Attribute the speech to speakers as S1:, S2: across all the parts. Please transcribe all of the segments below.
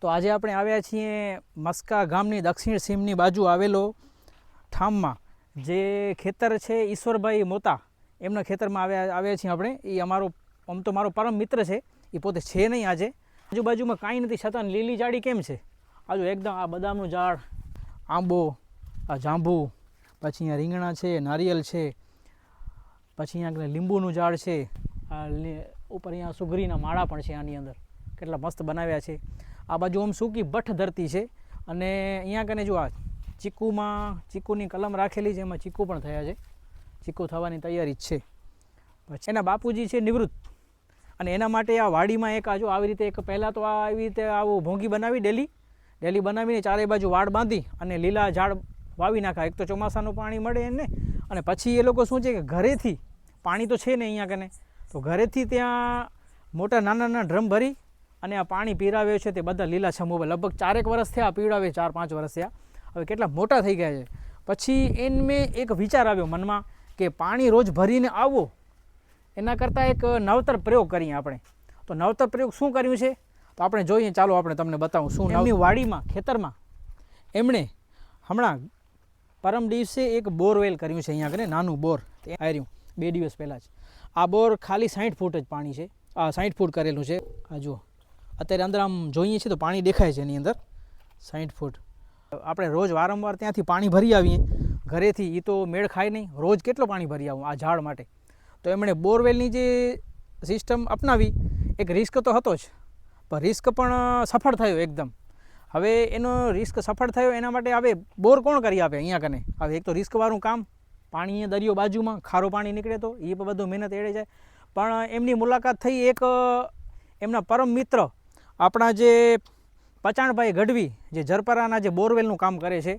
S1: તો આજે આપણે આવ્યા છીએ મસ્કા ગામની દક્ષિણ સીમની બાજુ આવેલો ઠામમાં. જે ખેતર છે ઈશ્વરભાઈ મોતા. એમના ખેતરમાં આવ્યા આવ્યા છીએ આપણે. એ અમારો, આમ તો મારો પરમ મિત્ર છે. એ પોતે છે નહીં આજે. આજુબાજુમાં કાંઈ નથી, છતાં લીલી જાડી કેમ છે? આજુ એકદમ આ બદામનું ઝાડ, આંબો, આ જાંબુ, પછી અહીંયા રીંગણા છે, નારિયેલ છે, પછી અહીંયા લીંબુનું ઝાડ છે. આ ઉપર અહીંયા સુગરીના માળા પણ છે આની અંદર. કેટલા મસ્ત બનાવ્યા છે. આ બાજુ આમ સૂકી ભઠ્ઠ ધરતી છે. અને અહીંયા કને જો આ ચીકુમાં, ચીકુની કલમ રાખેલી છે, એમાં ચીકુ પણ થયા છે. ચીકુ થવાની તૈયારી જ છે. પછી એના બાપુજી છે નિવૃત્ત. અને એના માટે આ વાડીમાં એક આજો આવી રીતે એક પહેલાં તો આ આવી રીતે આવું ભોંગી બનાવી ડેલી. ડેલી બનાવીને ચારે બાજુ વાડ બાંધી અને લીલા ઝાડ વાવી નાખા એક તો ચોમાસાનું પાણી મળે એને. અને પછી એ લોકો શું છે કે ઘરેથી, પાણી તો છે ને અહીંયા કને, તો ઘરેથી ત્યાં મોટા નાના નાના ડ્રમ ભરી અને આ પાણી પીરાવે છે તે બધા લીલાછમ ઊભા લગભગ ચારેક વર્ષ થયા પીવડાવે ચાર પાંચ વર્ષ થયા. હવે કેટલા મોટા થઈ ગયા છે. પછી એને એક વિચાર આવ્યો મનમાં કે પાણી રોજ ભરીને આવો એના કરતાં એક નવતર પ્રયોગ કરીએ આપણે. તો નવતર પ્રયોગ શું કર્યું છે? તો આપણે જોઈએ ચાલો આપણે તમને બતાવું શું એમની વાડીમાં ખેતરમાં એમણે હમણાં પરમ દિવસે એક બોરવેલ કર્યું છે અહીંયા આગળ નાનું બોર. તે આવ્યું બે દિવસ પહેલાં જ. આ બોર ખાલી સાઠ ફૂટ જ પાણી છે. આ સાઠ ફૂટ કરેલું છે. આ જુઓ. અત્યારે અંદર આમ જોઈએ છીએ તો પાણી દેખાય છે એની અંદર સાઠ ફૂટ. આપણે રોજ વારંવાર ત્યાંથી પાણી ભરી આવીએ. ઘરેથી એ તો મેળ ખાય નહીં. રોજ કેટલું પાણી ભરી આવું આ ઝાડ માટે? તો એમણે બોરવેલની જે સિસ્ટમ અપનાવી, એક રિસ્ક તો હતો જ. પણ રિસ્ક પણ સફળ થયો એકદમ. હવે એનો રિસ્ક સફળ થયો એના માટે હવે બોર કોણ કરી આપે અહીંયા કને? હવે એક તો રિસ્કવાળું કામ. પાણી દરિયો બાજુમાં, ખારું પાણી નીકળે તો એ બધું મહેનત એળે જાય. પણ એમની મુલાકાત થઈ એક એમના પરમ મિત્ર આપણા જે પચાણભાઈ ગઢવી, જે જરપરાના જે બોરવેલનું કામ કરે છે,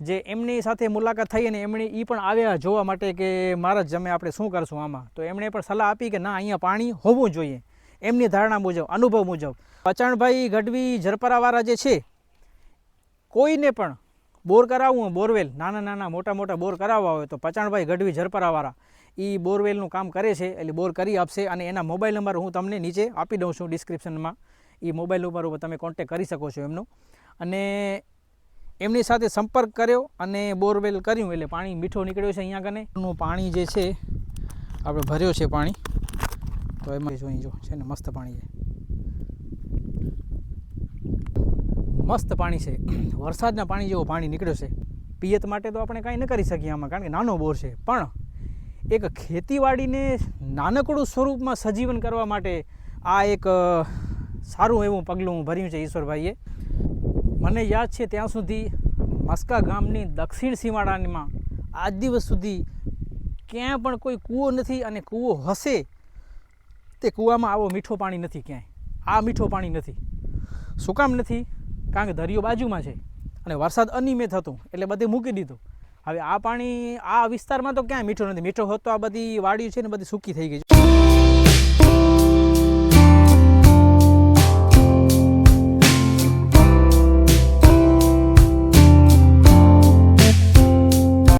S1: જે એમની સાથે મુલાકાત થઈ અને એમણે એ પણ આવ્યા જોવા માટે કે મહારાજ જમે આપણે શું કરશું આમાં. તો એમણે પણ સલાહ આપી કે ના, અહીંયા પાણી હોવું જોઈએ. એમની ધારણા મુજબ, અનુભવ મુજબ. પચાણભાઈ ગઢવી જરપરાવાળા જે છે, કોઈને પણ બોર કરાવવું બોરવેલ, નાના નાના મોટા મોટા બોર કરાવવા હોય તો પચાણભાઈ ગઢવી ઝરપરાવાળા એ બોરવેલનું કામ કરે છે, એટલે બોર કરી આપશે અને એના મોબાઈલ નંબર હું તમને નીચે આપી દઉં છું ડિસ્ક્રિપ્શનમાં. એ મોબાઈલ ઉપર ઉપર તમે કોન્ટેક કરી શકો છો એમનો. અને એમની સાથે સંપર્ક કર્યો અને બોરવેલ કર્યું એટલે પાણી મીઠો નીકળ્યો છે અહીંયા કને પાણી જે છે, આપણે ભર્યો છે પાણી. તો એમાં અહીં જો, છે ને મસ્ત પાણી છે. મસ્ત પાણી છે. વરસાદના પાણી જેવું પાણી નીકળ્યો છે. પિયત માટે તો આપણે કાંઈ ન કરી શકીએ આમાં, કારણ કે નાનો બોર છે. પણ એક ખેતીવાડીને નાનકડું સ્વરૂપમાં સજીવન કરવા માટે આ એક સારું એવું પગલું ભર્યું છે ઈશ્વરભાઈએ. મને યાદ છે ત્યાં સુધી મસ્કા ગામની દક્ષિણ સીમાડામાં આજ દિવસ સુધી ક્યાંય પણ કોઈ કૂવો નથી અને કૂવો હશે તે કૂવામાં આવો મીઠો પાણી નથી ક્યાંય. આ મીઠો પાણી નથી. શું કામ નથી? કારણ કે દરિયો બાજુમાં છે અને વરસાદ અનિયમિત હતો એટલે બધે મૂકી દીધું. હવે આ પાણી આ વિસ્તારમાં તો ક્યાંય મીઠો નથી. મીઠો હોત તો આ બધી વાડીઓ છે ને બધી સૂકી થઈ ગઈ છે.